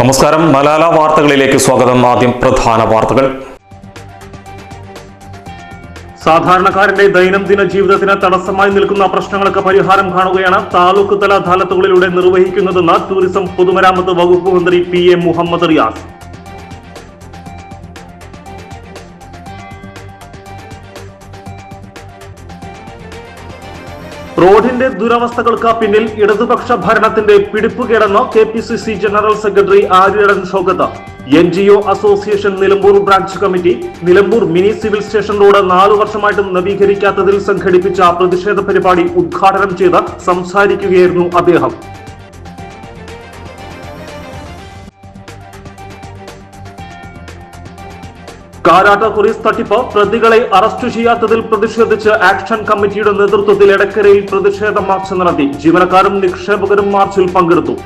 നമസ്കാരം. മലാല വാർത്തകളിലേക്ക് സ്വാഗതം. ആദ്യം പ്രധാന വാർത്തകൾ. സാധാരണക്കാരന്റെ ദൈനംദിന ജീവിതത്തിന് തടസ്സമായി നിൽക്കുന്ന പ്രശ്നങ്ങൾക്ക് പരിഹാരം കാണുകയാണ് താലൂക്ക് തല അദാലത്തുകളിലൂടെ നിർവഹിക്കുന്നതെന്ന് ടൂറിസം പൊതുമരാമത്ത് വകുപ്പ് മന്ത്രി പി എ മുഹമ്മദ് റിയാസ്. റോഡിന്റെ ദുരവസ്ഥകൾക്ക് പിന്നിൽ ഇടതുപക്ഷ ഭരണത്തിന്റെ പിടിപ്പുകേടെന്ന് K P C C general secretary Aryadan Shoukath N G O association Nilambur branch committee Nilambur mini civil station road നാലു വർഷമായിട്ടും നവീകരിക്കാത്തതിൽ സംഘടിപ്പിച്ച പ്രതിഷേധ പരിപാടി ഉദ്ഘാടനം ചെയ്ത് സംസാരിക്കുകയായിരുന്നു അദ്ദേഹം. കാരാട്ട പോലീസ് തട്ടിപ്പ്. പ്രതികളെ അറസ്റ്റ് ചെയ്യാത്തതിൽ പ്രതിഷേധിച്ച് ആക്ഷൻ കമ്മിറ്റിയുടെ നേതൃത്വത്തിൽ എടക്കരയിൽ പ്രതിഷേധ മാർച്ച് നടത്തി. ജീവനക്കാരും നിക്ഷേപകരും മാർച്ചിൽ പങ്കെടുത്തു.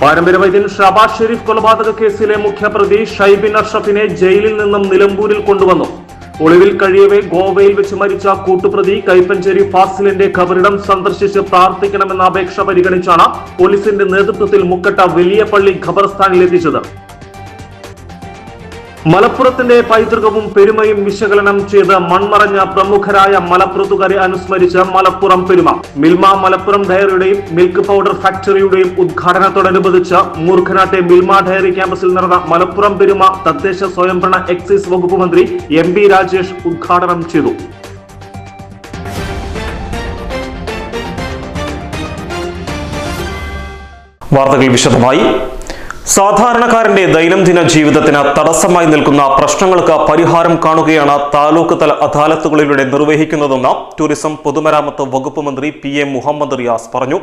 പാരമ്പര്യ വൈദ്യൻ ഷബാസ് ഷെരീഫ് കൊലപാതക കേസിലെ മുഖ്യപ്രതി ഷൈബിൻ അഷ്റഫിനെ ജയിലിൽ നിന്നും നിലമ്പൂരിൽ കൊണ്ടുവന്നു. ഒളിവിൽ കഴിയവേ ഗോവയിൽ വെച്ച് മരിച്ച കൂട്ടുപ്രതി കൈപ്പഞ്ചേരി ഫാസിലിന്റെ ഖബറിടം സന്ദർശിച്ച് പ്രാർത്ഥിക്കണമെന്ന അപേക്ഷ പരിഗണിച്ചാണ് പോലീസിന്റെ നേതൃത്വത്തിൽ മുക്കട്ട വലിയ പള്ളി ഖബർസ്ഥാനിൽ എത്തിച്ചത് മലപ്പുറത്തിന്റെ പൈതൃകവും പെരുമയും വിശകലനം ചെയ്ത് മൺമറഞ്ഞ പ്രമുഖരായ മലപ്പുറത്തുകാരെ അനുസ്മരിച്ച മലപ്പുറം പെരുമ. മിൽമ മലപ്പുറം ഡയറിയുടെയും മിൽക്ക് പൗഡർ ഫാക്ടറിയുടെയും ഉദ്ഘാടനത്തോടനുബന്ധിച്ച് മൂർഖനാട്ടെ മിൽമ ഡയറി ക്യാമ്പസിൽ നടന്ന മലപ്പുറം പെരുമ തദ്ദേശ സ്വയംഭരണ എക്സൈസ് വകുപ്പ് മന്ത്രി എം ബി രാജേഷ് ഉദ്ഘാടനം ചെയ്തു. വാർത്തകൾ വിശദമായി. സാധാരണക്കാരന്റെ ദൈനംദിന ജീവിതത്തിന് തടസ്സമായി നിൽക്കുന്ന പ്രശ്നങ്ങൾക്ക് പരിഹാരം കാണുകയാണ് താലൂക്ക് തല അദാലത്തുകളിലൂടെ നിർവഹിക്കുന്നതെന്ന് ടൂറിസം പൊതുമരാമത്ത് വകുപ്പ് മന്ത്രി പി എ മുഹമ്മദ് റിയാസ് പറഞ്ഞു.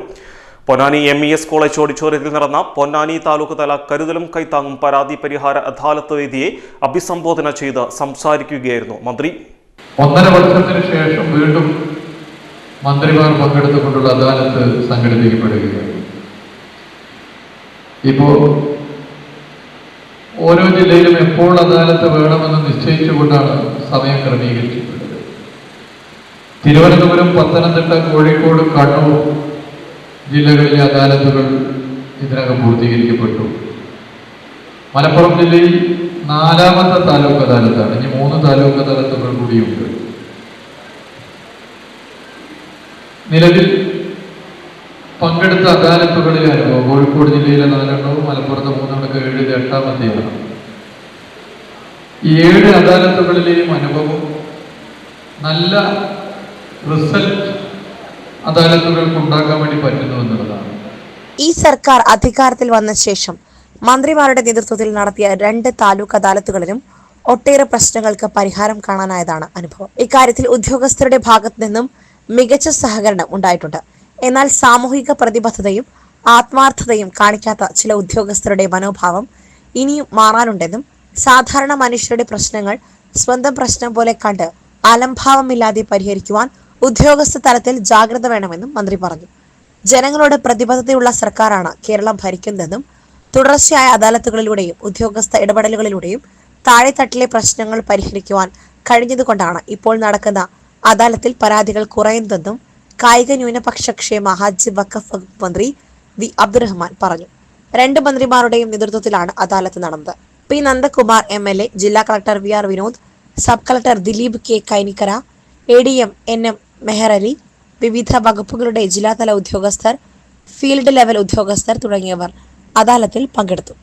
Ponnani M E S college ഓഡിറ്റോറിയത്തിൽ നടന്ന പൊന്നാനി താലൂക്ക് തല കരുതലും കൈത്താങ്ങും പരാതി പരിഹാര അദാലത്ത് വേദിയെ അഭിസംബോധന ചെയ്ത് സംസാരിക്കുകയായിരുന്നു മന്ത്രി. ഒന്നര വർഷത്തിന് ശേഷം വീണ്ടും മന്ത്രിമാർ പങ്കെടുത്തുകൊണ്ടുള്ള അദാലത്ത് സംഘടിപ്പിക്കപ്പെടുകയാണ്. ഇപ്പോൾ ഓരോ ജില്ലയിലും എപ്പോൾ അദാലത്ത് വേണമെന്ന് നിശ്ചയിച്ചുകൊണ്ടാണ് സമയം ക്രമീകരിച്ചിട്ടുള്ളത്. തിരുവനന്തപുരം പത്തനംതിട്ട കോഴിക്കോട് കണ്ണൂർ ജില്ലകളിലെ അദാലത്തുകൾ ഇതിനകം പൂർത്തീകരിക്കപ്പെട്ടു. മലപ്പുറം ജില്ലയിൽ നാലാമത്തെ താലൂക്ക് അദാലത്താണ്. ഇനി മൂന്ന് താലൂക്ക് അദാലത്തുകൾ കൂടിയുണ്ട്. നിലവിൽ പങ്കെടുത്ത അദാലത്തുകളിലെ അനുഭവം. കോഴിക്കോട് ജില്ലയിലെ നാലെണ്ണവും മലപ്പുറത്ത് മൂന്നെണ്ണക്ക് ഏഴ് എട്ടാം എട്ടാമത്തെയാണ് ഈ ഏഴ് അദാലത്തുകളിലെയും അനുഭവം നല്ല റിസൾട്ട് അദാലത്തുകൾക്ക് ഉണ്ടാക്കാൻ വേണ്ടി പറ്റുന്നു എന്നുള്ളതാണ്. ഈ സർക്കാർ അധികാരത്തിൽ വന്ന ശേഷം മന്ത്രിമാരുടെ നേതൃത്വത്തിൽ നടത്തിയ രണ്ട് താലൂക്ക് അദാലത്തുകളിലും ഒട്ടേറെ പ്രശ്നങ്ങൾക്ക് പരിഹാരം കാണാനായതാണ് അനുഭവം. ഇക്കാര്യത്തിൽ ഉദ്യോഗസ്ഥരുടെ ഭാഗത്തു നിന്നും മികച്ച സഹകരണം ഉണ്ടായിട്ടുണ്ട്. എന്നാൽ സാമൂഹിക പ്രതിബദ്ധതയും ആത്മാർത്ഥതയും കാണിക്കാത്ത ചില ഉദ്യോഗസ്ഥരുടെ മനോഭാവം ഇനിയും മാറാനുണ്ടെന്നും സാധാരണ മനുഷ്യരുടെ പ്രശ്നങ്ങൾ സ്വന്തം പ്രശ്നം പോലെ കണ്ട് അലംഭാവമില്ലാതെ പരിഹരിക്കുവാൻ ഉദ്യോഗസ്ഥ തലത്തിൽ ജാഗ്രത വേണമെന്നും മന്ത്രി പറഞ്ഞു. ജനങ്ങളോട് പ്രതിബദ്ധതയുള്ള സർക്കാരാണ് കേരളം ഭരിക്കുന്നതെന്നും തുടർച്ചയായ അദാലത്തുകളിലൂടെയും ഉദ്യോഗസ്ഥ ഇടപെടലുകളിലൂടെയും താഴെത്തട്ടിലെ പ്രശ്നങ്ങൾ പരിഹരിക്കുവാൻ കഴിഞ്ഞതുകൊണ്ടാണ് ഇപ്പോൾ നടക്കുന്ന അദാലത്തിൽ പരാതികൾ കുറയുന്നതെന്നും കായിക ന്യൂനപക്ഷ ക്ഷേമ ഹജ്ജ് വഖഫ് വകുപ്പ് മന്ത്രി വി അബ്ദുറഹ്മാൻ പറഞ്ഞു. രണ്ട് മന്ത്രിമാരുടെയും നേതൃത്വത്തിലാണ് അദാലത്ത് നടന്നത്. P Nandakumar M L A ജില്ലാ collector V R Vinod sub collector Dileep K Kainikkara A D M N M Meharali വിവിധ വകുപ്പുകളുടെ ജില്ലാതല ഉദ്യോഗസ്ഥർ ഫീൽഡ് ലെവൽ ഉദ്യോഗസ്ഥർ തുടങ്ങിയവർ അദാലത്തിൽ പങ്കെടുത്തു.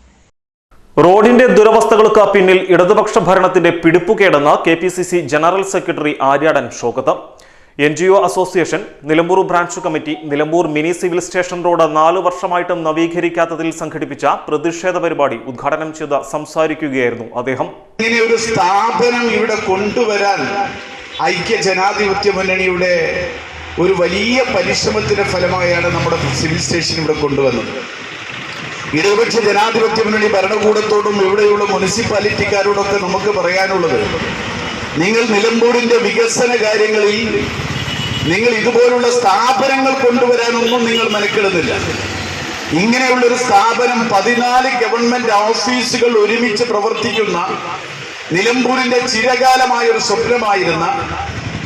റോഡിന്റെ ദുരവസ്ഥകൾക്ക് പിന്നിൽ ഇടതുപക്ഷ ഭരണത്തിന്റെ പിടിപ്പുകേടെന്ന് K P C C general secretary Aryadan Shoukath N G O association Nilambur branch committee Nilambur mini civil station road നാല് വർഷമായിട്ടും നവീകരിക്കാത്തതിൽ സംഘടിപ്പിച്ച പ്രതിഷേധ പരിപാടി ഉദ്ഘാടനം ചെയ്ത് സംസാരിക്കുകയായിരുന്നു അദ്ദേഹം. ഇങ്ങനെ ഒരു സ്ഥാപനം ഇവിടെ കൊണ്ടുവരാൻ ഐക്യ ജനാധിപത്യ മുന്നണിയുടെ ഒരു വലിയ പരിശ്രമത്തിന്റെ ഫലമായാണ് നമ്മുടെ സിവിൽ സ്റ്റേഷൻ ഇവിടെ കൊണ്ടുവന്നത്. ഇടതുപക്ഷ ജനാധിപത്യ മുന്നണി ഭരണകൂടത്തോടും ഇവിടെയുള്ള മുനിസിപ്പാലിറ്റിക്കാരോടൊക്കെ നമുക്ക് പറയാനുള്ളത് നിങ്ങൾ നിലമ്പൂരിന്റെ വികസന കാര്യങ്ങളിൽ നിങ്ങൾ ഇതുപോലുള്ള സ്ഥാപനങ്ങൾ കൊണ്ടുവരാനൊന്നും നിങ്ങൾ മെനക്കെടുന്നില്ല. ഇങ്ങനെയുള്ള ഒരു സ്ഥാപനം പതിനാല് ഗവൺമെന്റ് ഓഫീസുകൾ ഒരുമിച്ച് പ്രവർത്തിക്കുന്ന നിലമ്പൂരിന്റെ ചിരകാലമായ ഒരു സ്വപ്നമായിരുന്ന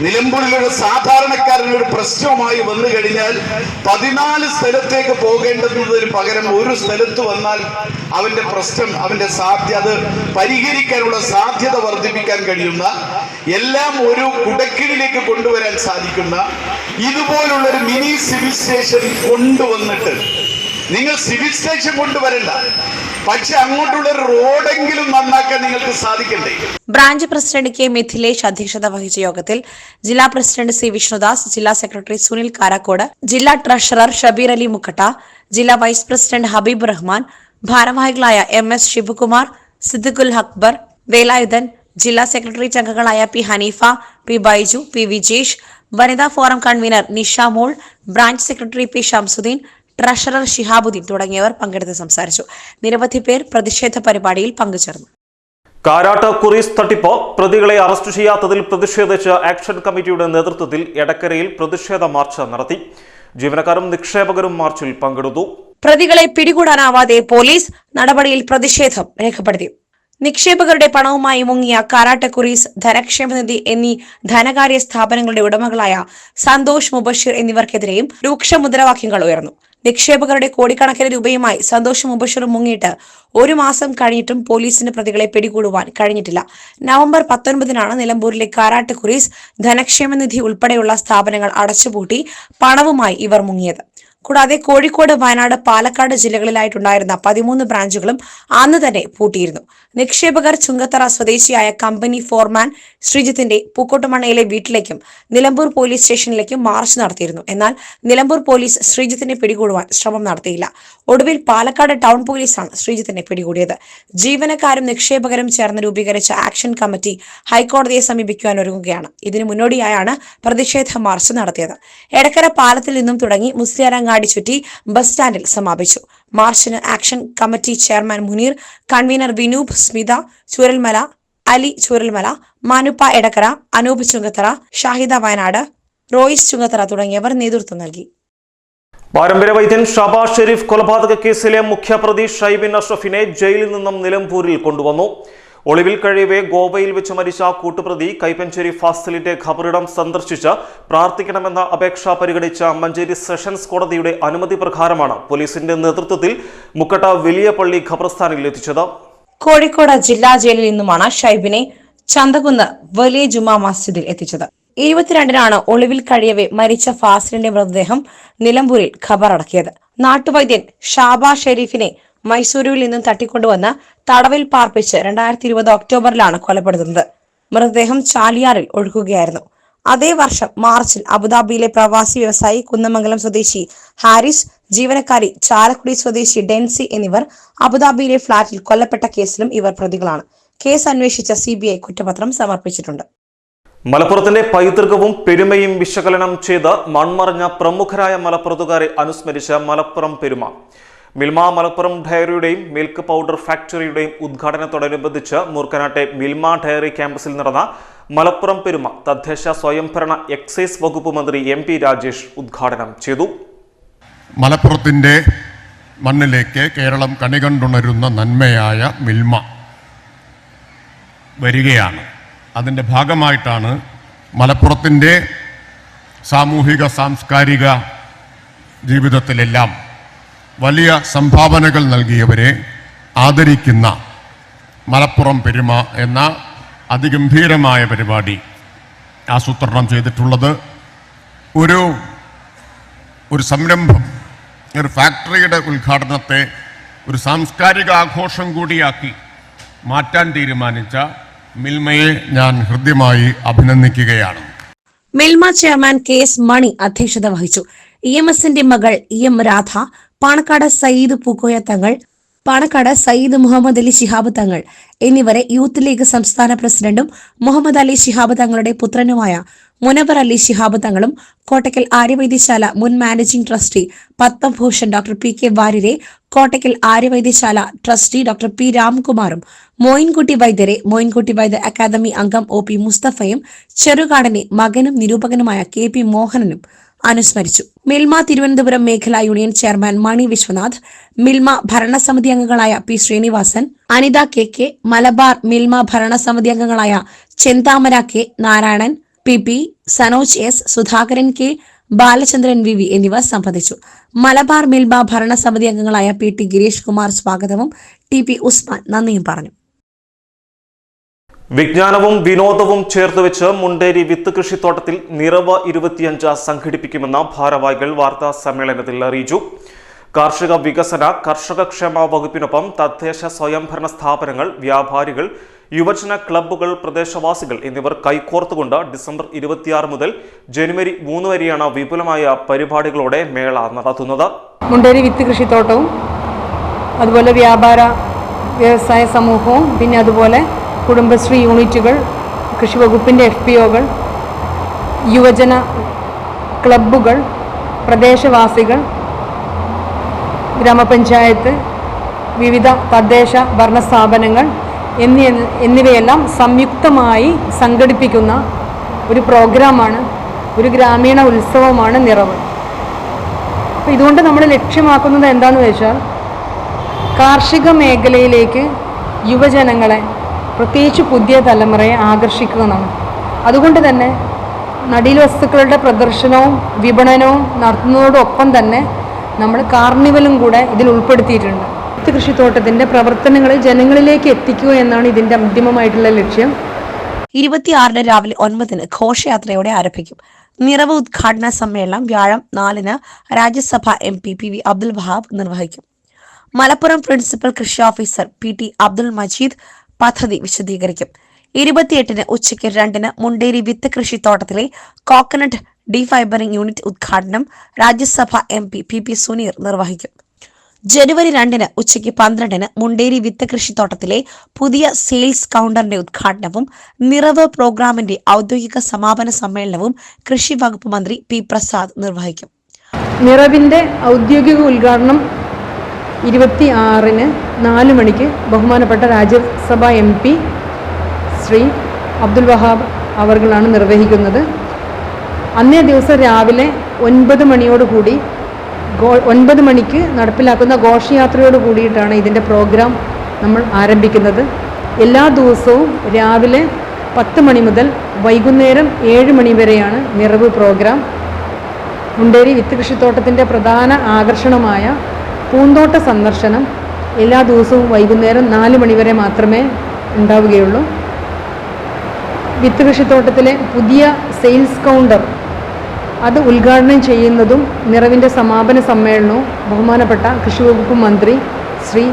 നിലമ്പൂരിലൊരു സാധാരണക്കാരനൊരു പ്രശ്നവുമായി വന്നു കഴിഞ്ഞാൽ പതിനാല് സ്ഥലത്തേക്ക് പോകേണ്ടതിന് പകരം ഒരു സ്ഥലത്ത് വന്നാൽ അവന്റെ പ്രശ്നം അവന്റെ സാധ്യത അത് പരിഹരിക്കാനുള്ള സാധ്യത വർദ്ധിപ്പിക്കാൻ കഴിയുന്ന എല്ലാം ഒരു കുടക്കീഴിലേക്ക് കൊണ്ടുവരാൻ സാധിക്കുന്ന ഇതുപോലുള്ള ഒരു മിനി സിവിൽ സ്റ്റേഷൻ കൊണ്ടുവന്നിട്ട് നിങ്ങൾ സിവിൽ സ്റ്റേഷൻ കൊണ്ടുവരണ്ട. പക്ഷെ അങ്ങോട്ടുള്ള റോഡെങ്കിലും നന്നാക്കാൻ നിങ്ങൾക്ക് സാധിക്കണ്ടേ? ബ്രാഞ്ച് പ്രസിഡന്റ് കെ മിഥിലേഷ് അധ്യക്ഷത വഹിച്ച യോഗത്തിൽ ജില്ലാ പ്രസിഡന്റ് സി വിഷ്ണുദാസ് ജില്ലാ സെക്രട്ടറി സുനിൽ കാരാക്കോട് ജില്ലാ ട്രഷറർ ഷബീർ അലി മുക്കട്ട ജില്ലാ വൈസ് പ്രസിഡന്റ് ഹബീബ് റഹ്മാൻ ഭാരവാഹികളായ എം എസ് ശിവകുമാർ സിദ്ദിഖുൽ അക്ബർ വേലായുധൻ ജില്ലാ സെക്രട്ടറി അംഗങ്ങളായ P Haneefa P Baiju P Vijesh വനിതാ forum convener Nishamol branch secretary P Shamsuddin treasurer Shihabuddin തുടങ്ങിയവർ പങ്കെടുത്ത് സംസാരിച്ചു. നിരവധി പേർ പ്രതിഷേധ പരിപാടിയിൽ പങ്കുചേർന്നു. കാരാട്ട് കുറീസ് തട്ടിപ്പ് പ്രതികളെ അറസ്റ്റ് ചെയ്യാത്തതിൽ പ്രതിഷേധിച്ച് ആക്ഷൻ കമ്മിറ്റിയുടെ നേതൃത്വത്തിൽ എടക്കരയിൽ പ്രതിഷേധ മാർച്ച് നടത്തി. ജീവനക്കാരും നിക്ഷേപകരും മാർച്ചിൽ പങ്കെടുത്തു. പ്രതികളെ പിടികൂടാനാവാതെ പോലീസ് നടപടിയിൽ പ്രതിഷേധം രേഖപ്പെടുത്തി. നിക്ഷേപകരുടെ പണവുമായി മുങ്ങിയ കാരാട്ട കുറീസ് ധനക്ഷേമനിധി എന്നീ ധനകാര്യ സ്ഥാപനങ്ങളുടെ ഉടമകളായ സന്തോഷ് മുബഷീർ എന്നിവർക്കെതിരെയും രൂക്ഷ മുദ്രാവാക്യങ്ങൾ ഉയർന്നു. നിക്ഷേപകരുടെ കോടിക്കണക്കിന് രൂപയുമായി സന്തോഷ് മുബഷീർ മുങ്ങിയിട്ട് ഒരു മാസം കഴിഞ്ഞിട്ടും പോലീസിന് പ്രതികളെ പിടികൂടുവാൻ കഴിഞ്ഞിട്ടില്ല. നവംബർ പത്തൊൻപതിനാണ് നിലമ്പൂരിലെ കാരാട്ട് കുറീസ് ധനക്ഷേമനിധി ഉൾപ്പെടെയുള്ള സ്ഥാപനങ്ങൾ അടച്ചുപൂട്ടി പണവുമായി ഇവർ മുങ്ങിയത്. കൂടാതെ കോഴിക്കോട് വയനാട് പാലക്കാട് ജില്ലകളിലായിട്ടുണ്ടായിരുന്ന പതിമൂന്ന് ബ്രാഞ്ചുകളും അന്ന് തന്നെ പൂട്ടിയിരുന്നു. നിക്ഷേപകർ ചുങ്കത്തറ സ്വദേശിയായ കമ്പനി ഫോർമാൻ ശ്രീജിത്തിന്റെ പൂക്കോട്ടുമണ്ണയിലെ വീട്ടിലേക്കും നിലമ്പൂർ പോലീസ് സ്റ്റേഷനിലേക്കും മാർച്ച് നടത്തിയിരുന്നു. എന്നാൽ നിലമ്പൂർ പോലീസ് ശ്രീജിത്തിനെ പിടികൂടുവാൻ ശ്രമം നടത്തിയില്ല. ഒടുവിൽ പാലക്കാട് ടൗൺ പോലീസാണ് ശ്രീജിത്തിനെ പിടികൂടിയത്. ജീവനക്കാരും നിക്ഷേപകരും ചേർന്ന് രൂപീകരിച്ച ആക്ഷൻ കമ്മിറ്റി ഹൈക്കോടതിയെ സമീപിക്കുവാൻ ഒരുങ്ങുകയാണ്. ഇതിനു മുന്നോടിയായാണ് പ്രതിഷേധ മാർച്ച് നടത്തിയത്. എടക്കര പാലത്തിൽ നിന്നും തുടങ്ങി മുസ്ലിയാരങ്ങാടി ചുറ്റി ബസ് സ്റ്റാൻഡിൽ സമാപിച്ചു. മാർച്ചിന് action committee chairman Muneer convener Vinoop Smitha Chooralmala Ali Chooralmala Manuppa Edakkara Anoop Chungathara Shahida Wayanad Royce Chungathara തുടങ്ങിയവർ നേതൃത്വം നൽകി. പാരമ്പര്യ വൈദ്യൻ ഷബാസ് ഷെരീഫ് കൊലപാതക കേസിലെ മുഖ്യപ്രതി ഷൈബിൻ അഷ്റഫിനെ ജയിലിൽ നിന്നും നിലമ്പൂരിൽ കൊണ്ടുവന്നു. ഒളിവിൽ കഴിയവെ ഗോവയിൽ വെച്ച് മരിച്ച കൂട്ടുപ്രതി കൈപ്പഞ്ചേരി ഫാസിലിന്റെ ഖബറിടം സന്ദർശിച്ച് പ്രാർത്ഥിക്കണമെന്ന അപേക്ഷ പരിഗണിച്ച മഞ്ചേരി സെഷൻസ് കോടതിയുടെ അനുമതി പ്രകാരമാണ് പോലീസിന്റെ നേതൃത്വത്തിൽ മുക്കട്ട വലിയ പള്ളി ഖബർസ്ഥാനിൽ എത്തിച്ചത്. കോഴിക്കോട് ജില്ലാ ജയിലിൽ നിന്നുമാണ് ഷൈബിനെ ചന്തകുന്ന് വലിയ ജുമാ മസ്ജിദിൽ എത്തിച്ചത്. ഇരുപത്തിരണ്ടിനാണ് ഒളിവിൽ കഴിയവെ മരിച്ച ഫാസിലിന്റെ മൃതദേഹം നിലമ്പൂരിൽ ഖബറടക്കിയത്. നാട്ടുവൈദ്യൻ ഷാബാ ഷെരീഫിനെ മൈസൂരുവിൽ നിന്നും തട്ടിക്കൊണ്ടുവന്ന് തടവിൽ പാർപ്പിച്ച് രണ്ടായിരത്തി ഇരുപത് ഒക്ടോബറിലാണ് കൊലപ്പെടുത്തുന്നത്. മൃതദേഹം ചാലിയാറിൽ ഒഴുകുകയായിരുന്നു. അതേ വർഷം മാർച്ചിൽ അബുദാബിയിലെ പ്രവാസി വ്യവസായി കുന്നമംഗലം സ്വദേശി ഹാരിസ് ജീവനക്കാരി ചാലക്കുടി സ്വദേശി ഡെൻസി എന്നിവർ അബുദാബിയിലെ ഫ്ളാറ്റിൽ കൊല്ലപ്പെട്ട കേസിലും ഇവർ പ്രതികളാണ്. കേസ് അന്വേഷിച്ച സി കുറ്റപത്രം സമർപ്പിച്ചിട്ടുണ്ട്. മലപ്പുറത്തിന്റെ പൈതൃകവും പെരുമയും വിശകലനം ചെയ്ത് മൺമറഞ്ഞ പ്രമുഖരായ മലപ്പുറത്തുകാരെ അനുസ്മരിച്ച മലപ്പുറം പെരുമ. മിൽമ മലപ്പുറം ഡയറിയുടെയും മിൽക്ക് പൗഡർ ഫാക്ടറിയുടെയും ഉദ്ഘാടനത്തോടനുബന്ധിച്ച് മൂർക്കനാട്ടെ മിൽമ ഡയറി ക്യാമ്പസിൽ നടന്ന മലപ്പുറം പെരുമ തദ്ദേശ സ്വയംഭരണ എക്സൈസ് വകുപ്പ് മന്ത്രി എം പി രാജേഷ് ഉദ്ഘാടനം ചെയ്തു. മലപ്പുറത്തിന്റെ മണ്ണിലേക്ക് കേരളം കണികണ്ടുണരുന്ന നന്മയായ മിൽമ. വരികയാണ്. അതിന്റെ ഭാഗമായിട്ടാണ് മലപ്പുറത്തിന്റെ സാമൂഹിക സാംസ്കാരിക ജീവിതത്തിലെല്ലാം വലിയ സംഭാവനകൾ നൽകിയവരെ ആദരിക്കുന്ന മലപ്പുറം പെരുമ എന്ന അതിഗംഭീരമായ പരിപാടി ആസൂത്രണം ചെയ്തിട്ടുള്ളത് ഒരു ഒരു സംരംഭം ഒരു ഫാക്ടറിയുടെ ഉദ്ഘാടനത്തെ ഒരു സാംസ്കാരിക ആഘോഷം കൂടിയാക്കി മാറ്റാൻ തീരുമാനിച്ച മിൽമയെ ഞാൻ ഹൃദ്യമായി അഭിനന്ദിക്കുകയാണ്. Milma chairman K S Mani അധ്യക്ഷത വഹിച്ചു. ഇ എം എസിന്റെ മകൾ ഇ എം രാധ പാണക്കാട് സയ്യിദ് പൂക്കോയ തങ്ങൾ പാണക്കാട് സയ്യിദ് മുഹമ്മദ് അലി ശിഹാബ് തങ്ങൾ എന്നിവരെ യൂത്ത് ലീഗ് സംസ്ഥാന പ്രസിഡന്റും മുഹമ്മദ് അലി ശിഹാബ് തങ്ങളുടെ പുത്രനുമായ മുനവർ അലി ശിഹാബ് തങ്ങളും കോട്ടക്കൽ ആര്യവൈദ്യശാല മുൻ managing trustee Padmabhushan doctor P K വാര്യരെ Kottakkal Aryavaidyasala trustee doctor P രാംകുമാറും Moyinkutty വൈദ്യരെ മോയിൻകുട്ടി വൈദ്യ അക്കാദമി അംഗം ഒ പി മുസ്തഫയും ചെറുകാടനെ മകനും നിരൂപകനുമായ കെ പി മോഹനനും അനുസ്മരിച്ചു. മിൽമ തിരുവനന്തപുരം മേഖലാ യൂണിയൻ ചെയർമാൻ മണി വിശ്വനാഥ് മിൽമ ഭരണസമിതി അംഗങ്ങളായ P Sreenivasan Anitha K K Malabar Milma ഭരണസമിതി അംഗങ്ങളായ Chenthamara K Narayanan P P Sanoj S Sudhakaran K Balachandran V V എന്നിവർ സംബന്ധിച്ചു. മലബാർ മിൽബ ഭരണസമിതി അംഗങ്ങളായ പി ടി ഗിരീഷ് കുമാർ സ്വാഗതവും ടി പി ഉസ്മാൻ നന്ദിയും പറഞ്ഞു. വിജ്ഞാനവും വിനോദവും ചേർത്ത് വെച്ച് മുണ്ടേരി വിത്ത് കൃഷിത്തോട്ടത്തിൽ നിറവ് ഇരുപത്തിയഞ്ച് സംഘടിപ്പിക്കുമെന്ന് ഭാരവാഹികൾ വാർത്താ സമ്മേളനത്തിൽ അറിയിച്ചു. കാർഷിക വികസന കർഷകക്ഷേമ വകുപ്പിനൊപ്പം തദ്ദേശ സ്വയംഭരണ സ്ഥാപനങ്ങൾ വ്യാപാരികൾ യുവജന ക്ലബ്ബുകൾ പ്രദേശവാസികൾ എന്നിവർ കൈകോർത്തുകൊണ്ട് ഡിസംബർ ഇരുപത്തിയാറ് മുതൽ ജനുവരി മൂന്ന് വരെയാണ് വിപുലമായ പരിപാടികളോടെ മേള നടത്തുന്നത്. മുണ്ടേരി വിത്ത് കൃഷിത്തോട്ടവും അതുപോലെ വ്യാപാര വ്യവസായ സമൂഹവും പിന്നെ അതുപോലെ കുടുംബശ്രീ യൂണിറ്റുകൾ കൃഷി വകുപ്പിന്റെ എഫ് പി ഒകൾ യുവജന ക്ലബ്ബുകൾ പ്രദേശവാസികൾ ഗ്രാമപഞ്ചായത്ത് വിവിധ തദ്ദേശ ഭരണ സ്ഥാപനങ്ങൾ എന്നീ എന്നിവയെല്ലാം സംയുക്തമായി സംഘടിപ്പിക്കുന്ന ഒരു പ്രോഗ്രാമാണ് ഒരു ഗ്രാമീണ ഉത്സവമാണ് നിറവ്. അപ്പോൾ ഇതുകൊണ്ട് നമ്മൾ ലക്ഷ്യമാക്കുന്നത് എന്താണെന്ന് വെച്ചാൽ കാർഷിക മേഖലയിലേക്ക് യുവജനങ്ങളെ പ്രത്യേകിച്ച് പുതിയ തലമുറയെ ആകർഷിക്കുക എന്നാണ്. അതുകൊണ്ട് തന്നെ നടീൽ വസ്തുക്കളുടെ പ്രദർശനവും വിപണനവും നടത്തുന്നതോടൊപ്പം തന്നെ നമ്മൾ കാർണിവലും കൂടെ ഇതിൽ ഉൾപ്പെടുത്തിയിട്ടുണ്ട്. വിത്ത് കൃഷിത്തോട്ടത്തിന്റെ പ്രവർത്തനങ്ങൾ ജനങ്ങളിലേക്ക് എത്തിക്കുക എന്നാണ് ഇതിന്റെ അന്തിമമായിട്ടുള്ള ലക്ഷ്യം. ഇരുപത്തിയാറിന് രാവിലെ ഒൻപതിന് ഘോഷയാത്രയോടെ ആരംഭിക്കും. നിറവ് ഉദ്ഘാടന സമ്മേളനം വ്യാഴം നാലിന് Rajya Sabha M P P V Abdul Wahab നിർവഹിക്കും. മലപ്പുറം പ്രിൻസിപ്പൽ കൃഷി officer P T Abdul Majeed പദ്ധതി വിശദീകരിക്കും. ഇരുപത്തിയെട്ടിന് ഉച്ചയ്ക്ക് രണ്ടിന് മുണ്ടേരി വിത്ത് കൃഷിത്തോട്ടത്തിലെ കോക്കനട്ട് ഡീഫൈബറിംഗ് യൂണിറ്റ് ഉദ്ഘാടനം Rajya Sabha M P P P Suneer നിർവഹിക്കും. ജനുവരി രണ്ടിന് ഉച്ചയ്ക്ക് പന്ത്രണ്ടിന് മുണ്ടേരി വിത്ത് കൃഷിത്തോട്ടത്തിലെ പുതിയ സെയിൽസ് കൗണ്ടറിന്റെ ഉദ്ഘാടനവും നിറവ് പ്രോഗ്രാമിന്റെ ഔദ്യോഗിക സമാപന സമ്മേളനവും കൃഷി വകുപ്പ് മന്ത്രി പി പ്രസാദ് നിർവഹിക്കും. നിറവിന്റെ ഔദ്യോഗിക ഉദ്ഘാടനം ഇരുപത്തി ആറിന് നാല് മണിക്ക് ബഹുമാനപ്പെട്ട രാജ്യസഭ എം പി ശ്രീ അബ്ദുൽ വഹാബ് അവർകളാണ് നിർവഹിക്കുന്നത്. അന്നേ ദിവസം രാവിലെ ഒൻപത് മണിയോടുകൂടി ഒൻപത് മണിക്ക് നടപ്പിലാക്കുന്ന ഘോഷയാത്രയോട് കൂടിയിട്ടാണ് ഇതിന്റെ പ്രോഗ്രാം നമ്മൾ ആരംഭിക്കുന്നത്. എല്ലാ ദിവസവും രാവിലെ പത്ത് മണി മുതൽ വൈകുന്നേരം ഏഴ് മണി വരെയാണ് നിറവ് പ്രോഗ്രാം. മുണ്ടേരി വിത്ത് കൃഷിത്തോട്ടത്തിന്റെ പ്രധാന ആകർഷണമായ പൂന്തോട്ട സന്ദർശനം എല്ലാ ദിവസവും വൈകുന്നേരം നാല് മണിവരെ മാത്രമേ ഉണ്ടാവുകയുള്ളൂ. വിത്ത് കൃഷിത്തോട്ടത്തിലെ പുതിയ സെയിൽസ് കൗണ്ടർ അത് ഉദ്ഘാടനം ചെയ്യുന്നതും നിറവിന്റെ സമാപന സമ്മേളനവും ബഹുമാനപ്പെട്ട കൃഷി വകുപ്പ് മന്ത്രി ശ്രീ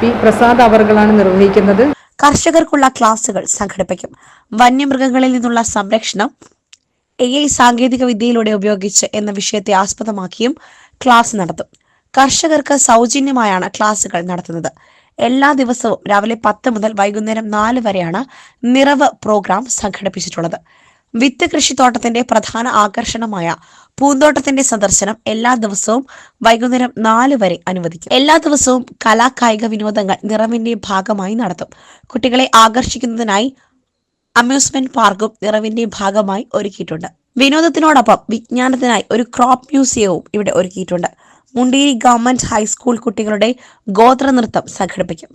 പി പ്രസാദ് അവർകളാണ് നിർവഹിക്കുന്നത്. കർഷകർക്കുള്ള ക്ലാസുകൾ സംഘടിപ്പിക്കും. വന്യമൃഗങ്ങളിൽ നിന്നുള്ള സംരക്ഷണം എ ഐ സാങ്കേതിക വിദ്യയിലൂടെ ഉപയോഗിച്ച് എന്ന വിഷയത്തെ ആസ്പദമാക്കിയും ക്ലാസ് നടത്തും. കർഷകർക്ക് സൗജന്യമായാണ് ക്ലാസുകൾ നടത്തുന്നത്. എല്ലാ ദിവസവും രാവിലെ പത്ത് മുതൽ വൈകുന്നേരം നാല് വരെയാണ് നിറവ് പ്രോഗ്രാം സംഘടിപ്പിച്ചിട്ടുള്ളത്. വിത്ത് കൃഷിത്തോട്ടത്തിന്റെ പ്രധാന ആകർഷണമായ പൂന്തോട്ടത്തിന്റെ സന്ദർശനം എല്ലാ ദിവസവും വൈകുന്നേരം നാല് വരെ അനുവദിക്കും. എല്ലാ ദിവസവും കലാ കായിക വിനോദങ്ങൾ നിറവിന്റെ ഭാഗമായി നടത്തും. കുട്ടികളെ ആകർഷിക്കുന്നതിനായി അമ്യൂസ്മെന്റ് പാർക്കും നിറവിന്റെ ഭാഗമായി ഒരുക്കിയിട്ടുണ്ട്. വിനോദത്തിനോടൊപ്പം വിജ്ഞാനത്തിനായി ഒരു ക്രോപ്പ് മ്യൂസിയവും ഇവിടെ ഒരുക്കിയിട്ടുണ്ട്. മുണ്ടേരി ഗവൺമെന്റ് ഹൈസ്കൂൾ കുട്ടികളുടെ ഗോത്ര നൃത്തം സംഘടിപ്പിക്കും.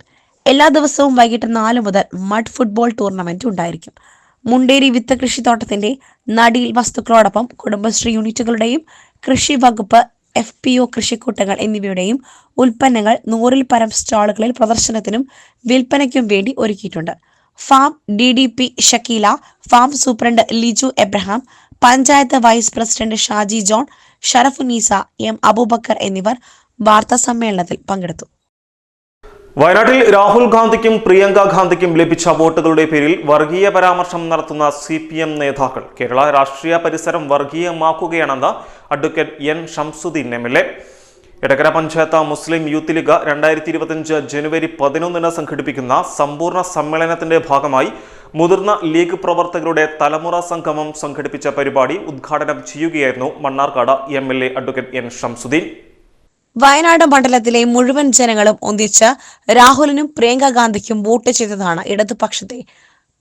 എല്ലാ ദിവസവും വൈകിട്ട് നാല് മുതൽ മഡ് ഫുട്ബോൾ ടൂർണമെന്റ് ഉണ്ടായിരിക്കും. മുണ്ടേരി വിത്ത് കൃഷിത്തോട്ടത്തിന്റെ നടീൽ വസ്തുക്കളോടൊപ്പം കുടുംബശ്രീ യൂണിറ്റുകളുടെയും കൃഷി വകുപ്പ് എഫ് പി ഒ കൃഷിക്കൂട്ടങ്ങൾ എന്നിവയുടെയും ഉൽപ്പന്നങ്ങൾ നൂറിൽ പരം സ്റ്റാളുകളിൽ പ്രദർശനത്തിനും വിൽപ്പനയ്ക്കും വേണ്ടി ഒരുക്കിയിട്ടുണ്ട്. Farm D D P Shakeela farm superintendent Liju Abraham panchayat vice president Shaji John Sharafunnisa M Aboobacker എന്നിവർ വാർത്താ സമ്മേളനത്തിൽ പങ്കെടുത്തു. വയനാട്ടിൽ രാഹുൽ ഗാന്ധിക്കും പ്രിയങ്ക ഗാന്ധിക്കും ലഭിച്ച വോട്ടുകളുടെ പേരിൽ വർഗീയ പരാമർശം നടത്തുന്ന സി പി എം നേതാക്കൾ കേരള രാഷ്ട്രീയ പരിസരം വർഗീയമാക്കുകയാണെന്ന് advocate N Shamsuddin M L A. Edakkara panchayat Muslim Youth League രണ്ടായിരത്തി ഇരുപത്തിയഞ്ച് ജനുവരി പതിനൊന്നിന് സംഘടിപ്പിക്കുന്ന സമ്പൂർണ സമ്മേളനത്തിന്റെ ഭാഗമായി മുതിർന്ന ലീഗ് പ്രവർത്തകരുടെ തലമുറ സംഗമം സംഘടിപ്പിച്ച പരിപാടി ഉദ്ഘാടനം ചെയ്യുകയായിരുന്നു Mannarkkad M L A advocate N Shamsuddin Wayanad മണ്ഡലത്തിലെ മുഴുവൻ ജനങ്ങളും ഒന്നിച്ച് രാഹുലിനും പ്രിയങ്ക ഗാന്ധിക്കും വോട്ട് ചെയ്തതാണ് ഇടതുപക്ഷത്തെ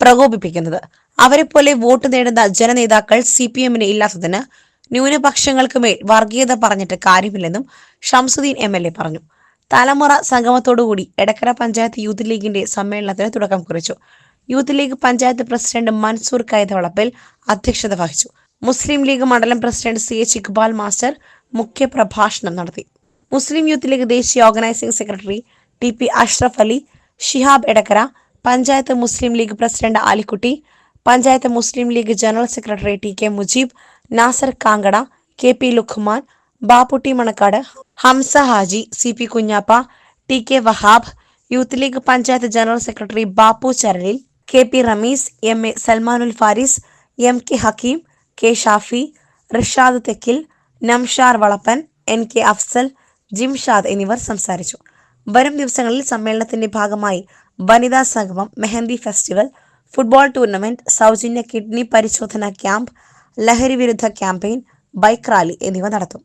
പ്രകോപിപ്പിക്കുന്നത്. അവരെ പോലെ വോട്ട് നേടുന്ന ജനനേതാക്കൾ സി പി എമ്മിന് ഇല്ലാത്തതിന് ന്യൂനപക്ഷങ്ങൾക്ക് മേൽ വർഗീയത പറഞ്ഞിട്ട് കാര്യമില്ലെന്നും ഷംസുദ്ദീൻ എം എൽ എ പറഞ്ഞു. തലമുറ സംഗമത്തോടുകൂടി എടക്കര പഞ്ചായത്ത് യൂത്ത് ലീഗിന്റെ സമ്മേളനത്തിന് തുടക്കം കുറിച്ചു. Youth league panchayat president Mansoor Kaithavalappil അധ്യക്ഷത വഹിച്ചു. മുസ്ലിം ലീഗ് മണ്ഡലം president C H Iqbal master മുഖ്യ പ്രഭാഷണം നടത്തി. മുസ്ലിം യൂത്ത് ലീഗ് ദേശീയ organising secretary T P Ashraf Ali Shihab Edakkara panchayat Muslim League president Alikutty panchayat Muslim League general secretary T K Mujeeb Nasar Kankada K P Luqman Bapputty Manakkad Hamza Haji C P Kunjappa T K Wahab Youth League panchayat general secretary Bappu Charalil K P Ramees M A Salmanul Faris M K Hakeem K Shafi Rishad Thekkil Namshar Valappan N K Afsal Jimshad എന്നിവർ സംസാരിച്ചു. വരും ദിവസങ്ങളിൽ സമ്മേളനത്തിന്റെ ഭാഗമായി വനിതാ സംഗമം mehndi festival football tournament സൗജന്യ kidney പരിശോധന ക്യാമ്പ് ലഹരി വിരുദ്ധ ക്യാമ്പയിൻ ബൈക്ക് റാലി എന്നിവ നടത്തും.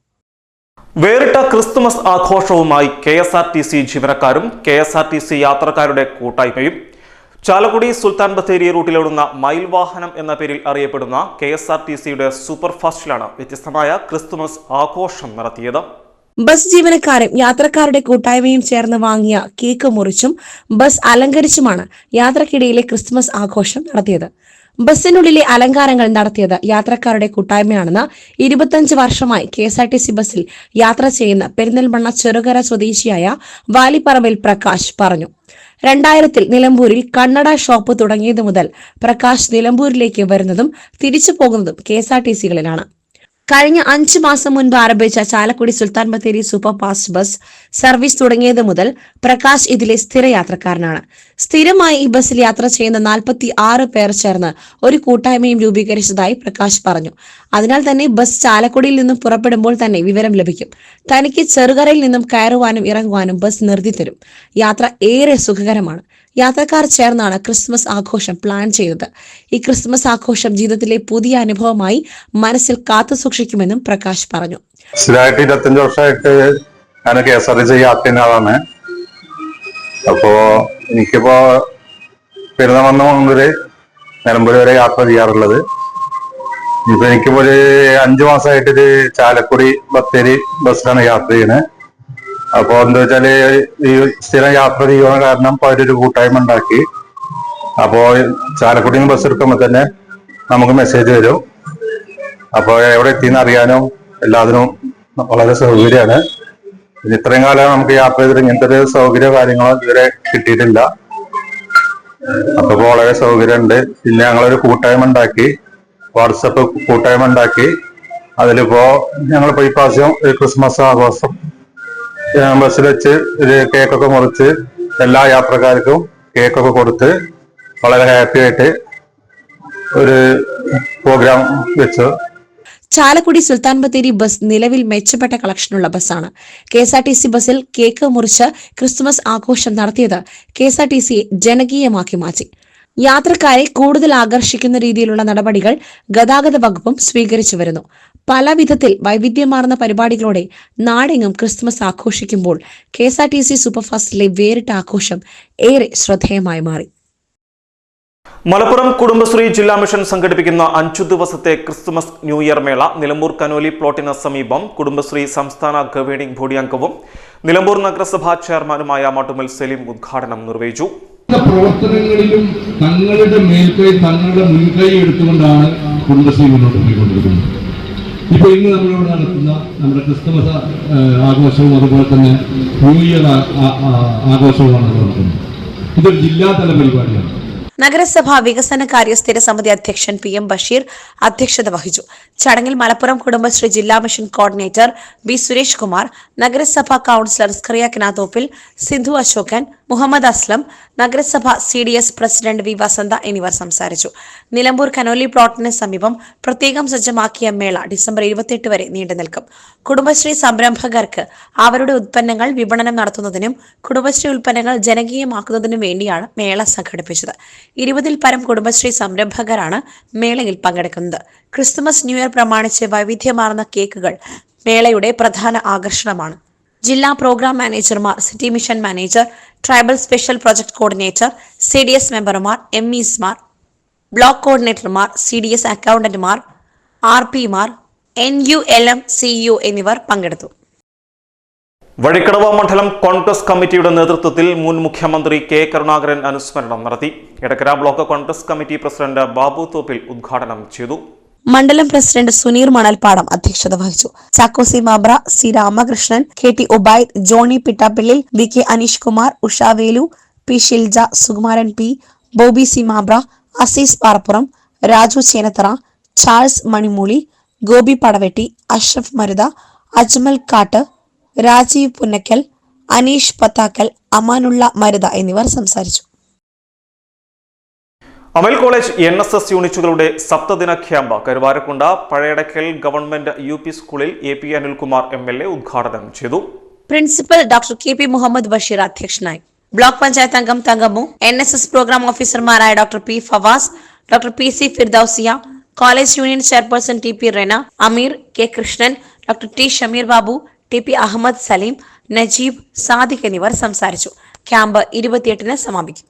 വേറിട്ട Christmas ആഘോഷവുമായി K S R T C ജീവനക്കാരും K S R T C യാത്രക്കാരുടെ കൂട്ടായ്മയും. ചാലക്കുടി സുൽത്താൻ ബത്തേരി റൂട്ടിലോടുന്ന മയിൽ വാഹനം എന്ന പേരിൽ അറിയപ്പെടുന്ന കെ എസ് ആർ ടി സിയുടെ സൂപ്പർ ഫാസ്റ്റിലാണ് വ്യത്യസ്തമായ ക്രിസ്തുമസ് ആഘോഷം നടത്തിയത്. ബസ് ജീവനക്കാരും യാത്രക്കാരുടെ കൂട്ടായ്മയും ചേർന്ന് വാങ്ങിയ കേക്ക് മുറിച്ചും ബസ് അലങ്കരിച്ചുമാണ് യാത്രക്കിടയിലെ ക്രിസ്മസ് ആഘോഷം നടത്തിയത്. ബസ്സിനുള്ളിലെ അലങ്കാരങ്ങൾ നടത്തിയത് യാത്രക്കാരുടെ കൂട്ടായ്മയാണെന്ന് ഇരുപത്തഞ്ച് വർഷമായി K S R T C ബസ്സിൽ യാത്ര ചെയ്യുന്ന പെരിന്തൽമണ്ണ ചെറുകര സ്വദേശിയായ വാലിപ്പറമ്പിൽ പ്രകാശ് പറഞ്ഞു. രണ്ടായിരത്തിൽ നിലമ്പൂരിൽ കണ്ണട ഷോപ്പ് തുടങ്ങിയതു മുതൽ പ്രകാശ് നിലമ്പൂരിലേക്ക് വരുന്നതും തിരിച്ചു പോകുന്നതും കെ എസ് ആർ ടി സികളിലാണ്. കഴിഞ്ഞ അഞ്ച് മാസം മുൻപ് ആരംഭിച്ച Chalakudy Sultan Bathery super fast bus service തുടങ്ങിയത് മുതൽ പ്രകാശ് ഇതിലെ സ്ഥിര യാത്രക്കാരനാണ്. സ്ഥിരമായി ഈ ബസ്സിൽ യാത്ര ചെയ്യുന്ന നാൽപ്പത്തി ആറ് പേർ ചേർന്ന് ഒരു കൂട്ടായ്മയും രൂപീകരിച്ചതായി പ്രകാശ് പറഞ്ഞു. അതിനാൽ തന്നെ ബസ് ചാലക്കുടിയിൽ നിന്നും പുറപ്പെടുമ്പോൾ തന്നെ വിവരം ലഭിക്കും. തനിക്ക് ചെറുകരയിൽ നിന്നും കയറുവാനും ഇറങ്ങുവാനും ബസ് നിർത്തിത്തരും യാത്ര ഏറെ സുഖകരമാണ്. യാത്രക്കാർ ചേർന്നാണ് ക്രിസ്മസ് ആഘോഷം പ്ലാൻ ചെയ്തത്. ഈ ക്രിസ്മസ് ആഘോഷം ജീവിതത്തിലെ പുതിയ അനുഭവമായി മനസ്സിൽ കാത്തു സൂക്ഷിക്കുമെന്നും പ്രകാശ് പറഞ്ഞു. സ്ഥിരമായിട്ട് ഇരുപത്തഞ്ച് വർഷമായിട്ട് ഞാൻ K S R T C അപ്പോ എനിക്കിപ്പോ പെരുന്നമണ്ണ മുതൽ നിലമ്പൂർ വരെ യാത്ര ചെയ്യാറുള്ളത്. ഇപ്പൊ എനിക്കിപ്പോ ഒരു അഞ്ചു മാസമായിട്ട് ഇത് ചാലക്കുടി ബത്തേരി ബസ്സിലാണ് യാത്ര ചെയ്യുന്നത് അപ്പോ എന്താ വെച്ചാൽ ഈ സ്ഥിരം യാത്ര ചെയ്യുന്ന കാരണം ഇപ്പൊ അവരൊരു കൂട്ടായ്മ ഉണ്ടാക്കി. അപ്പോ ചാലക്കുടിയിൽ നിന്ന് ബസ് എടുക്കുമ്പോ തന്നെ നമുക്ക് മെസ്സേജ് വരും. അപ്പൊ എവിടെ എത്തിയെന്ന് അറിയാനും എല്ലാത്തിനും വളരെ സൗകര്യമാണ്. ഇത്രയും കാലം നമുക്ക് യാത്ര ചെയ്തിട്ട് ഇങ്ങനത്തെ ഒരു സൗകര്യ കാര്യങ്ങളോ ഇതുവരെ കിട്ടിയിട്ടില്ല. അപ്പൊ ഇപ്പൊ വളരെ സൗകര്യമുണ്ട്. പിന്നെ ഞങ്ങളൊരു കൂട്ടായ്മ ഉണ്ടാക്കി. വാട്സപ്പ് കൂട്ടായ്മ ഉണ്ടാക്കി. അതിലിപ്പോ ഞങ്ങളിപ്പോ ഈ പ്രാവശ്യം ക്രിസ്മസ് ആഘോഷം ബസ്സിൽ വെച്ച് ഒരു കേക്കൊക്കെ മുറിച്ച് എല്ലാ യാത്രക്കാർക്കും കേക്കൊക്കെ കൊടുത്ത് വളരെ ഹാപ്പി ആയിട്ട് ഒരു പ്രോഗ്രാം വെച്ചു. ചാലക്കുടി സുൽത്താൻ ബത്തേരി ബസ് നിലവിൽ മെച്ചപ്പെട്ട കളക്ഷനുള്ള ബസ്സാണ്. K S R T C ബസ്സിൽ കേക്ക് മുറിച്ച് ക്രിസ്തുമസ് ആഘോഷം നടത്തിയത് കെ എസ് ആർ ടി സിയെ ജനകീയമാക്കി മാറ്റി. യാത്രക്കാരെ കൂടുതൽ ആകർഷിക്കുന്ന രീതിയിലുള്ള നടപടികൾ ഗതാഗത വകുപ്പും സ്വീകരിച്ചു വരുന്നു. പല വിധത്തിൽ വൈവിധ്യമാർന്ന പരിപാടികളോടെ നാടെങ്ങും ക്രിസ്മസ് ആഘോഷിക്കുമ്പോൾ K S R T C സൂപ്പർഫാസ്റ്റിലെ വേറിട്ട ആഘോഷം ഏറെ ശ്രദ്ധേയമായി മാറി. മലപ്പുറം കുടുംബശ്രീ ജില്ലാ മിഷൻ സംഘടിപ്പിക്കുന്ന അഞ്ചു ദിവസത്തെ ക്രിസ്തുമസ് ന്യൂ ഇയർ മേള നിലമ്പൂർ കനോലി പ്ലോട്ടിന് സമീപം കുടുംബശ്രീ സംസ്ഥാന ഗവേണിംഗ് ബോഡി അംഗവും നിലമ്പൂർ നഗരസഭാ ചെയർമാനുമായ മട്ടുമൽ സലീം ഉദ്ഘാടനം നിർവഹിച്ചു. പ്രവർത്തനങ്ങളിലും തങ്ങളുടെ മേൽക്കൈ തങ്ങളുടെ മുൻകൈ എടുത്തുകൊണ്ടാണ് കുടുംബശ്രീ മുന്നോട്ട് പോയിക്കൊണ്ടിരിക്കുന്നത്. ഇപ്പൊ ഇന്ന് നമ്മളിവിടെ നടത്തുന്ന നമ്മുടെ ക്രിസ്തുമസ് ആഘോഷവും അതുപോലെ തന്നെ ന്യൂ ഇയർ ആഘോഷവുമാണ് നടത്തുന്നത്. ഇതൊരു ജില്ലാതല പരിപാടിയാണ്. നഗരസഭാ വികസനകാര്യ സ്ഥിര സമിതി അധ്യക്ഷൻ പി എം ബഷീർ അധ്യക്ഷത വഹിച്ചു. ചടങ്ങിൽ മലപ്പുറം കുടുംബശ്രീ ജില്ലാ mission coordinator B Suresh Kumar നഗരസഭാ കൌൺസിലർ സ്ക്രിയ കിനാതോപ്പിൽ സിന്ധു അശോകൻ മുഹമ്മദ് അസ്ലം നഗരസഭാ C D S president V Vasantha എന്നിവർ സംസാരിച്ചു. നിലമ്പൂർ കനോലി പ്ലോട്ടിന് സമീപം പ്രത്യേകം സജ്ജമാക്കിയ മേള ഡിസംബർ ഇരുപത്തിയെട്ട് വരെ നീണ്ടു നിൽക്കും. കുടുംബശ്രീ സംരംഭകർക്ക് അവരുടെ ഉൽപ്പന്നങ്ങൾ വിപണനം നടത്തുന്നതിനും കുടുംബശ്രീ ഉൽപ്പന്നങ്ങൾ ജനകീയമാക്കുന്നതിനും വേണ്ടിയാണ് മേള സംഘടിപ്പിച്ചത്. ഇരുപതിൽ പരം കുടുംബശ്രീ സംരംഭകരാണ് മേളയിൽ പങ്കെടുക്കുന്നത്. ക്രിസ്തുമസ് ന്യൂ ഇയർ പ്രമാണിച്ച് വൈവിധ്യമാർന്ന കേക്കുകൾ മേളയുടെ പ്രധാന ആകർഷണമാണ്. ജില്ലാ പ്രോഗ്രാം മാനേജർമാർ city mission manager tribal special project coordinator C D S മെമ്പർമാർ എം ഇസ്മാർ ബ്ലോക്ക് കോർഡിനേറ്റർമാർ സി ഡി എസ് അക്കൗണ്ടന്റുമാർ ആർ പിമാർ N U L M C U എന്നിവർ പങ്കെടുത്തു. വഴിക്കടവ മണ്ഡലം കോൺഗ്രസ് കമ്മിറ്റിയുടെ നേതൃത്വത്തിൽ മുൻ മുഖ്യമന്ത്രി കെ കരുണാകരൻ അനുസ്മരണം നടത്തി. Edakkara block Congress committee president Babu Thoppil ഉദ്ഘാടനം ചെയ്തു. മണ്ഡലം പ്രസിഡന്റ് സുനീർ മണൽപ്പാടം അധ്യക്ഷത വഹിച്ചു. Chackosi Mabra C Ramakrishnan K T Obaid Johnny Pittappillil V K Aneesh Kumar Ushavelu P Shilja Sukumaran P Bobby C Mabra Azeez Parappuram Raju Chenathara Charles Manimooli Gopi Padavetti Ashraf Marutha Ajmal Kattu Rajeev Punnakkal Aneesh Pathakkal Amanulla Maruta എന്നിവർ സംസാരിച്ചു. Amal college N S S യൂണിറ്റുകളുടെ സപ്തദിന camp Karuvarakundu Pazhayadakkal government U P സ്കൂളിൽ A P Anilkumar M L A ഉദ്ഘാടനം ചെയ്തു. Principal doctor K P Muhammad Basheer അധ്യക്ഷനായി. Block panchayat അംഗം Thankammu N S S programme ഓഫീസർമാരായ doctor P Favas doctor P C Firdousiya college union chairperson T P Rena Ameer K Krishnan doctor T Shameer Babu T P Ahammed Saleem Najeeb Sadiq എന്നിവർ സംസാരിച്ചു. Camp ഇരുപത്തിയെട്ടിന് സമാപിക്കും.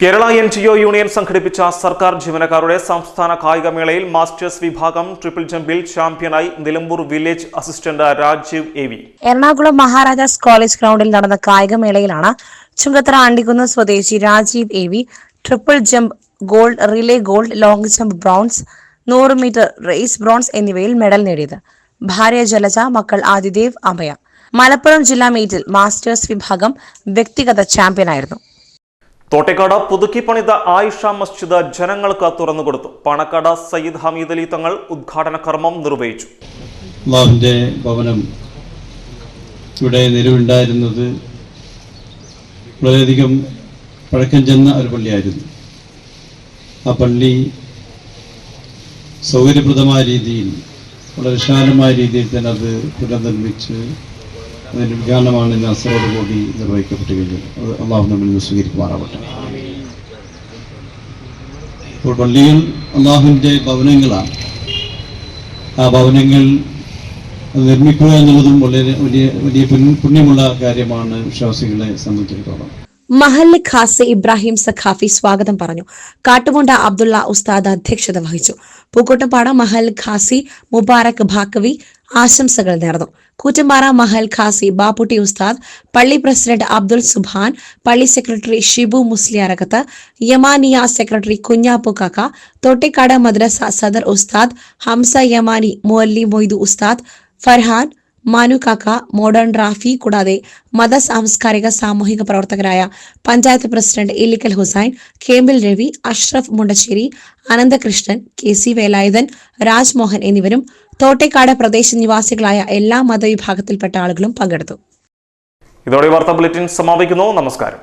Kerala N G O union സംഘടിപ്പിച്ച സർക്കാർ ജീവനക്കാരുടെ സംസ്ഥാന കായികമേളയിൽ masters വിഭാഗം ട്രിപ്പിൾ ജമ്പിൽ ചാമ്പ്യനായി Nilambur village assistant Rajeev A V Ernakulam Maharajas college ഗ്രൗണ്ടിൽ നടന്ന കായികമേളയിലാണ് ചുങ്കത്തറ ആണ്ടിക്കുന്ന് സ്വദേശി Rajeev A V triple jump gold relay gold long jump bronze നൂറ് മീറ്റർ റേസ് ബ്രോൺസ് എന്നിവയിൽ മെഡൽ നേടിയത്. ഭാര്യ ജലജ മക്കൾ ആദിദേവ് അഭയ മലപ്പുറം ജില്ലാ മീറ്റിൽ മാസ്റ്റേഴ്സ് വിഭാഗം വ്യക്തിഗത ചാമ്പ്യനായിരുന്നു. തോട്ടേക്കാട് പുതുക്കി പണിത ആയിഷ മസ്ജിദ് ജനങ്ങൾക്ക് തുറന്നുകൊടുത്തു. പണക്കാട് സയ്യിദ് ഹമീദ് അലി തങ്ങൾ ഉദ്ഘാടന കർമ്മം നിർവഹിച്ചു. അള്ളാഹുവിന്റെ ഭവനം ഇവിടെ നിലവിലുണ്ടായിരുന്നത് വളരെയധികം പഴക്കം ചെന്ന ഒരു പള്ളിയായിരുന്നു. ആ പള്ളി സൗകര്യപ്രദമായ രീതിയിൽ വളരെ വിശാലമായ രീതിയിൽ തന്നെ അത് പുനർനിർമ്മിച്ച് അതിന്റെ ഉദ്ഘാടനമാണ് ഇന്ന് അസറോടുകൂടി നിർവഹിക്കപ്പെട്ട് കഴിഞ്ഞത് അത് അള്ളാഹു നമ്മൾ ഇന്ന് സ്വീകരിക്കുമാറാവട്ടെ. ഇപ്പോൾ പള്ളികൾ അള്ളാഹുവിന്റെ ഭവനങ്ങളാണ്. ആ ഭവനങ്ങൾ നിർമ്മിക്കുക എന്നുള്ളതും വളരെ വലിയ വലിയ പുണ്യ- പുണ്യമുള്ള കാര്യമാണ് വിശ്വാസികളെ സംബന്ധിച്ചിടത്തോളം. മഹല്ല് ഖാസ് ഇബ്രാഹിം സഖാഫി സ്വാഗതം പറഞ്ഞു. കാട്ടുകൊണ്ട അബ്ദുള്ള ഉസ്താദ് അധ്യക്ഷത വഹിച്ചു. പൂക്കോട്ടുംപാട മഹൽ ഖാസി മുബാറക് ഭാക്കവി ആശംസകൾ നേർന്നു. കൂറ്റമ്പാറ മഹൽ ഖാസി ബാപ്പുട്ടി ഉസ്താദ് പള്ളി പ്രസിഡന്റ് അബ്ദുൽ സുബാൻ പള്ളി സെക്രട്ടറി ഷിബു മുസ്ലിയാരകത്ത് യമാനിയ സെക്രട്ടറി കുഞ്ഞാപ്പു കാക്ക തൊട്ടിക്കാട് മദ്രസ സദർ ഉസ്താദ് ഹംസ യമാനി മുഅല്ലി മൊയ്തു ഉസ്താദ് ഫർഹാൻ മാനു കാക്ക മോഡേൺ റാഫി കൂടാതെ മത സാംസ്കാരിക സാമൂഹിക പ്രവർത്തകരായ panchayat president Illikkal Hussain Kembil Ravi Ashraf Mundassery Ananthakrishnan K C Velayudhan Rajmohan എന്നിവരും തോട്ടേക്കാട് പ്രദേശ നിവാസികളായ എല്ലാ മതവിഭാഗത്തിൽപ്പെട്ട ആളുകളും പങ്കെടുത്തു. ഇതോടെ വാർത്താ ബുള്ളറ്റിൻ സമാപിക്കുന്നു. നമസ്കാരം.